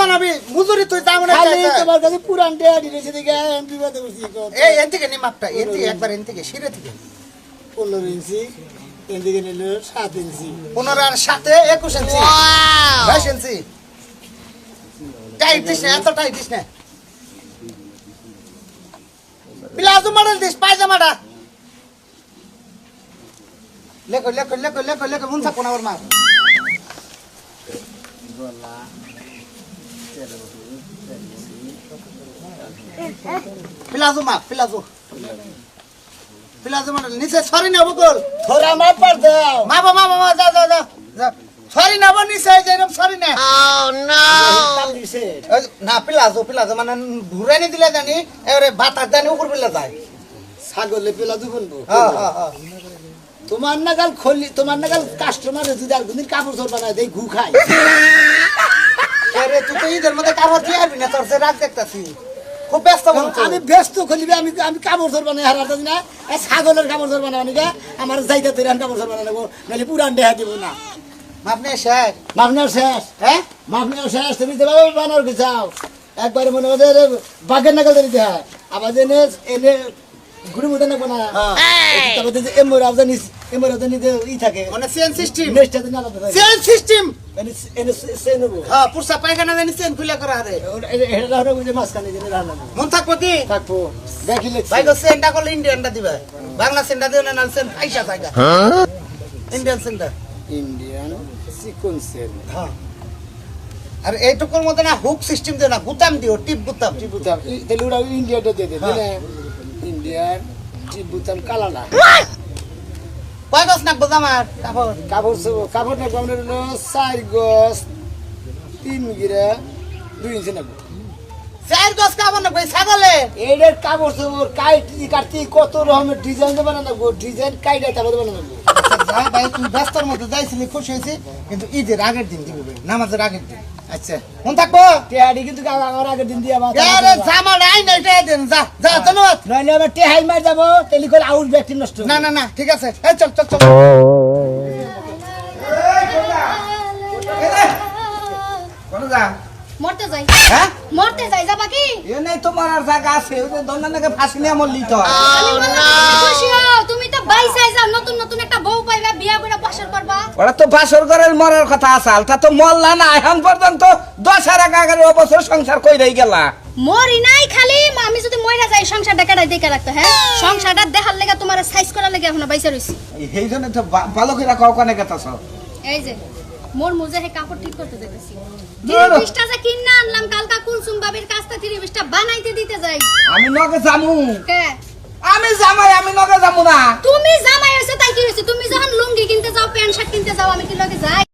বানাবি? মজুরি তুই দাম খালি তোমার কাছে পুরান ডেয়ারি রয়েছে দেখে আমি বিপদে পড়ছি এই এন থেকে নি মাপটা এন থেকে একবার এন থেকে সিরে থেকে পনেরো ইঞ্চি এদিকে নিল সাত ইঞ্চি। পনেরো আর সাথে একুশ ইঞ্চি। বাইশ ইঞ্চি। টাইট দিস না এত টাইট দিস না। প্লাজো মডেল দিস পায়জামাটা। লেখো লেখো লেখো লেখো লেখো মন থাকো না ওর মা প্লাজো মা প্লাজো প্লাজো মডেল নিচে সরি নেব গোল। থোড়া মাপ পার দাও। মামা মামা মামা যা যা যা যা। সরি নেব নিচে যেরকম সরি না। প্লাজো প্লাজো মানে দিলে জানি এবারে বাতাস জানি উপর পেলে যায়। ছাগলে পেলা দুপুন হ্যাঁ হ্যাঁ হ্যাঁ তোমার নাগাল খলি তোমার নাগাল কাস্টমার যদি আর কোনদিন কাপড় চোর বানায় দেই ঘু খায়। আরে তুই তো ঈদের মধ্যে কাপড় দিয়ে আসবি না তোর সে রাগ দেখতাছি। খুব ব্যস্ত আমি ব্যস্ত খলিবে আমি আমি কাপড় চোর বানাই হারাতে না। ছাগলের কাপড় চোর বানাবো নাকি আমার যাইতে তৈরি কাপড় চোর বানাবো নাহলে পুরান দেহা দিব না। আপনি শেষ? মাপনার শেষ। হ্যাঁ মাপনার শেষ। তুমি দেবা বানার কি চাও? একবারে মনে হয় যে বাঘের নাগাল দিতে হয়। আবার এনে এনে ঘুরে মুটে নাকবো না। তারপর যে এমর আবজা নিস এমর ই থাকে। মানে সিস্টেম। আলাদা থাকে সিস্টেম। এনে হ্যাঁ পুরসা পায়খানা জানি চেন খুলে করা রান্না মন থাকব কি? থাকব। দেখি লিখছি। ভাই গো চেনটা করলে ইন্ডিয়ানটা দিবে। বাংলা চেনটা দিও না না চেন পয়সা থাকা ইন্ডিয়ান ইন্ডিয়ান হ্যাঁ। আর এইটুকুর মধ্যে না হুক সিস্টেম দিও না গুতাম দিও টিপ গুতাম। টিপুতাম ই- তাহলে ওরা ইন্ডিয়াটা দিয়ে দেবে হ্যাঁ। না? ইন্ডিয়ান কালালা। কয় গছ নাকবো আমার কাপড়। কাপড় চোপড় কাপড় না কমনে হলো চার গজ তিন গিরা দুই ইঞ্চি নেব চার গছ কাপড় নাকবো এই ছাগলে? এইটার কাপড় চোপড় কাইটি কাটতে কত রকমের ডিজাইন বানানো ডিজাইন কাইটা তারপর বানানো ভাই তুই ব্যস্তর মধ্যে যাইছিলি খুশি হয়েছি কিন্তু ঈদের আগের দিন দিবি ভাই, নামাজের আগের দিন। আচ্ছা মন থাকব? টেহারি কিন্তু আমার আগের দিন দিয়ে নাই দিন যা যা ধন্যবাদ। নইলে আবার টেহাই মার যাব তেলি আউট ব্যক্তি নষ্ট না না না ঠিক আছে এই চল চল চল। কোন যা মরতে যাই। হ্যাঁ? মরতে যাই যাবা কি? এ নাই তোমার আর জায়গা আছে ওই যে দন্ডানাকে ফাঁসি নিয়ে মরলি তো আমি বললাম তুমি খুশি হও তুমি তো বাইসাই যাও নতুন নতুন একটা বউ পাইবা বিয়া করে বসর করবা ওরা তো বাসর ঘরের মরার কথা আসাল তা তো মরলা না এখন পর্যন্ত দশ আর এগারো বছর সংসার কইরাই গেলা। মরি নাই খালি আমি যদি মইরা যাই সংসারটা কেটাই দেখে রাখতো হ্যাঁ? সংসারটা দেখার লেগে তোমার সাইজ করার লেগে এখন বাইসা রইছি। এই জন্য তো ভালো করে কাউ কানে গেতাছ? এই যে মোর মুজে হে কাপড় ঠিক করতে যেতেছি। তিরিশটা যে কিনা আনলাম কালকা কুলসুম বাবির কাছ থেকে তিরিশটা বানাইতে দিতে যাই। আমি নগে যামু। কে? আমি জামাই আমি নগে যামু না। তুমি জামাই হয়েছে তা কিনতে যাও প্যান্ট শার্ট কিনতে যাও আমি কি লগে যাই?